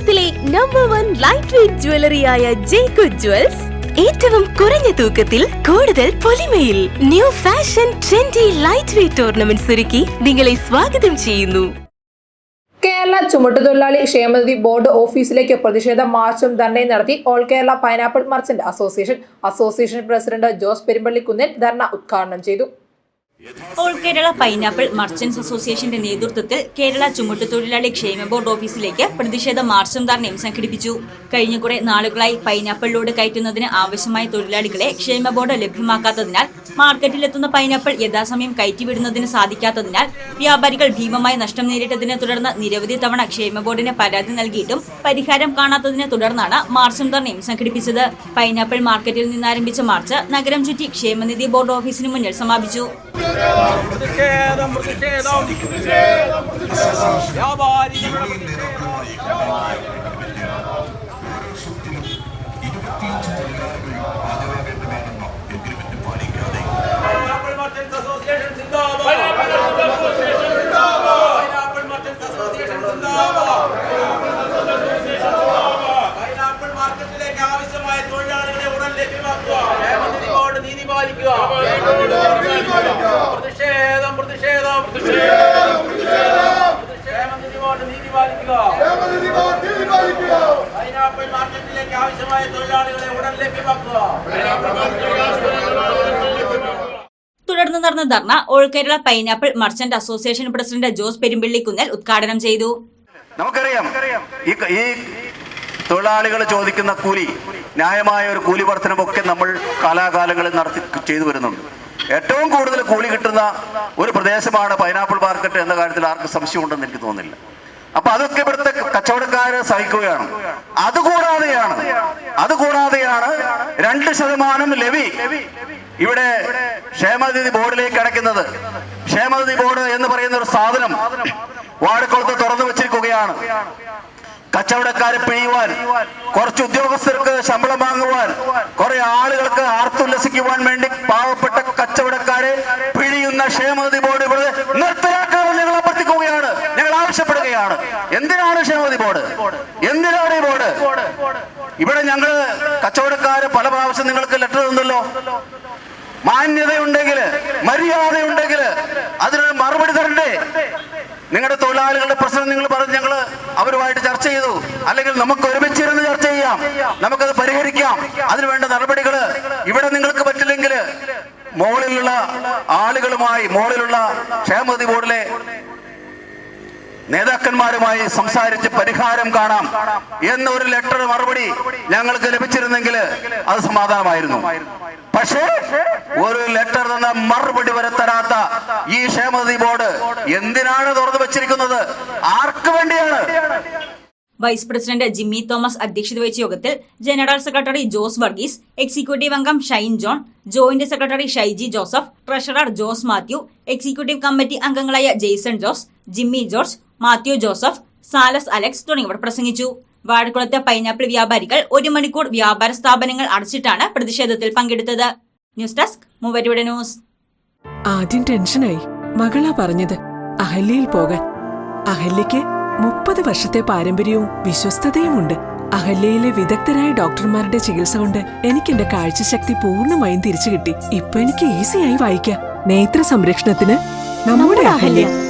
കേരളത്തിലെ number one light weight ജ്വല്ലറിയായ ജേക്കു jewels ഏറ്റവും കുറഞ്ഞ തൂക്കത്തിൽ കൂടുതൽ പൊലിമയിൽ new fashion trendy lightweight ornaments ഒരുക്കി നിങ്ങളെ സ്വാഗതം ചെയ്യുന്നു. കേരള ചുമട്ടുതൊഴിലാളി ക്ഷേമനിധി ബോർഡ് ഓഫീസിലേക്ക് പ്രതിഷേധ മാർച്ചും ധർണയും നടത്തി all Kerala pineapple merchant association. Association president Jose Perumpallikkunnil dharna ഉദ്ഘാടനം ചെയ്തു. ഓൾ കേരള പൈനാപ്പിൾ മർച്ചന്റ്സ് അസോസിയേഷന്റെ നേതൃത്വത്തിൽ കേരള ചുമട്ടുതൊഴിലാളി ക്ഷേമ ബോർഡ് ഓഫീസിലേക്ക് പ്രതിഷേധ മാർച്ചും ധർണയും സംഘടിപ്പിച്ചു. കഴിഞ്ഞ കുറെ നാളുകളായി പൈനാപ്പിൾ ലോഡ് കയറ്റുന്നതിന് ആവശ്യമായ തൊഴിലാളികളെ ക്ഷേമ ബോർഡ് ലഭ്യമാക്കാത്തതിനാൽ മാർക്കറ്റിലെത്തുന്ന പൈനാപ്പിൾ യഥാസമയം കയറ്റിവിടുന്നതിന് സാധിക്കാത്തതിനാൽ വ്യാപാരികൾ ഭീമമായ നഷ്ടം നേരിട്ടതിനെ തുടർന്ന് നിരവധി തവണ ക്ഷേമ ബോർഡിന് പരാതി നൽകിയിട്ടും പരിഹാരം കാണാത്തതിനെ തുടർന്നാണ് മാർച്ചും ധർണയും സംഘടിപ്പിച്ചത്. പൈനാപ്പിൾ മാർക്കറ്റിൽ നിന്നാരംഭിച്ച മാർച്ച് നഗരം ചുറ്റി ക്ഷേമനിധി ബോർഡ് ഓഫീസിന് മുന്നിൽ സമാപിച്ചു. പ്രതിഷേധം പ്രതിഷേധം. വ്യാപാരികളുടെ പ്രതിഷേധം പൈനാപ്പിൾ മർച്ചന്റ്സ് അസോസിയേഷൻ സിന്ദാബാദ് പൈനാപ്പിൾ മർച്ചന്റ്സ് അസോസിയേഷൻ സിന്ദാബാദ് പൈനാപ്പിൾ മാർക്കറ്റിലേക്ക് ആവശ്യമായ തൊഴിലാളികളെ ഉടൻ ലഭ്യമാക്കുക ക്ഷേമനിധി ബോർഡ് നീതി പാലിക്കുക പ്രതിഷേധം പ്രതിഷേധം ക്ഷേമനിധി ബോർഡ് നീതി പാലിക്കുക പൈനാപ്പിൾ മാർക്കറ്റിലേക്ക് ആവശ്യമായ തൊഴിലാളികളെ ഉടൻ ലഭ്യമാക്കുക. തുടർന്ന് നടന്ന dharna all Kerala pineapple merchant association president Jose Perumpillikkunnel ഉദ്ഘാടനം ചെയ്തു. നമുക്കറിയാം. ഈ ഈ തൊഴിലാളികൾ ചോദിക്കുന്ന കൂലി ന്യായമായ ഒരു കൂലി വർധനമൊക്കെ നമ്മൾ കാലാകാലങ്ങളിൽ നടത്തി ചെയ്തു വരുന്നുണ്ട്. ഏറ്റവും കൂടുതൽ കൂലി കിട്ടുന്ന ഒരു പ്രദേശമാണ് പൈനാപ്പിൾ മാർക്കറ്റ് എന്ന കാര്യത്തിൽ ആർക്കും സംശയമുണ്ടെന്ന് എനിക്ക് തോന്നുന്നില്ല. അപ്പൊ അതൊക്കെ ഇവിടുത്തെ കച്ചവടക്കാര് സഹിക്കുകയാണ്. അതുകൂടാതെയാണ് അതുകൂടാതെയാണ് രണ്ട് ശതമാനം ലവി ഇവിടെ ക്ഷേമനിധി ബോർഡിലേക്ക് അടയ്ക്കുന്നത്. ക്ഷേമനിധി ബോർഡ് എന്ന് പറയുന്ന ഒരു സാധനം വാഴക്കുളത്ത് തുറന്നു വെച്ചിരിക്കുകയാണ്. കച്ചവടക്കാരെ പിഴിയുവാൻ കുറച്ച് ഉദ്യോഗസ്ഥർക്ക് ശമ്പളം വാങ്ങുവാൻ കുറെ ആളുകൾക്ക് ആർത്തുല്ലസിക്കുവാൻ വേണ്ടി പാവപ്പെട്ട കച്ചവടക്കാരെ പിഴിയുന്ന ക്ഷേമനിധി ബോർഡ് ഇവിടെ ഞങ്ങൾ ആവശ്യപ്പെടുകയാണ് എന്തിനാണ് ക്ഷേമതി ബോർഡ്? എന്തിനാണ് ഈ ബോർഡ്? ഇവിടെ ഞങ്ങൾ കച്ചവടക്കാര് പല പ്രാവശ്യം നിങ്ങൾക്ക് ലെറ്റർ തന്നല്ലോ. മാന്യതയുണ്ടെങ്കിൽ മര്യാദയുണ്ടെങ്കിൽ അതിനൊരു മറുപടി തരണ്ടേ? നിങ്ങളുടെ തൊഴിലാളികളുടെ പ്രശ്നം നിങ്ങൾ പറഞ്ഞ് ഞങ്ങൾ അവരുമായിട്ട് ചർച്ച ചെയ്തു. അല്ലെങ്കിൽ നമുക്ക് ഒരുമിച്ചിരുന്ന് ചർച്ച ചെയ്യാം. നമുക്കത് പരിഹരിക്കാം. അതിനുവേണ്ട നടപടികൾ ഇവിടെ നിങ്ങൾക്ക് പറ്റില്ലെങ്കിൽ മോളിലുള്ള ആളുകളുമായി മോളിലുള്ള ക്ഷേമതി ബോർഡിലെ നേതാക്കന്മാരുമായി സംസാരിച്ച് പരിഹാരം കാണാം എന്നൊരു ലെറ്റർ മറുപടി ഞങ്ങൾക്ക് ലഭിച്ചിരുന്നെങ്കിൽ അത് സമാധാനമായിരുന്നു. പക്ഷേ ഒരു ലെറ്റർ തന്ന മറുപടി വരെ തരാത്ത ഈ ക്ഷേമനിധി ബോർഡ് എന്തിനാണ് തുറന്നു വെച്ചിരിക്കുന്നത്? ആർക്ക് വേണ്ടിയാണ്? വൈസ് പ്രസിഡന്റ് ജിമ്മി തോമസ് അധ്യക്ഷത വഹിച്ച യോഗത്തിൽ general secretary Jose Varghese executive അംഗം Shine John joint secretary Shyji Joseph treasurer Jose Mathew executive committee അംഗങ്ങളായ ജെയ്സൺ ജോസ് ജിമ്മി ജോർജ് മാത്യു ജോസഫ് സാലസ് അലക്സ് തുടങ്ങിയവർ പ്രസംഗിച്ചു. വാഴക്കുളത്തെ പൈനാപ്പിൾ വ്യാപാരികൾ ഒരു മണിക്കൂർ വ്യാപാര സ്ഥാപനങ്ങൾ അടച്ചിട്ടാണ് പ്രതിഷേധത്തിൽ പങ്കെടുത്തത്. ന്യൂസ് ഡെസ്ക് മൂവരുടെ ന്യൂസ്. ആദ്യം ടെൻഷനായി. മകളാ പറഞ്ഞത് അഹല്യയിൽ പോകാൻ. അഹല്യയ്ക്ക് മുപ്പത് വർഷത്തെ പാരമ്പര്യവും വിശ്വസ്തതയുമുണ്ട്. അഹല്യയിലെ വിദഗ്ധരായ ഡോക്ടർമാരുടെ ചികിത്സ കൊണ്ട് എനിക്ക് എന്റെ കാഴ്ചശക്തി പൂർണമായും തിരിച്ചു കിട്ടി ഇപ്പൊ എനിക്ക് ഈസിയായി വായിക്കാം. നേത്ര സംരക്ഷണത്തിന് നമ്മുടെ Ahalya.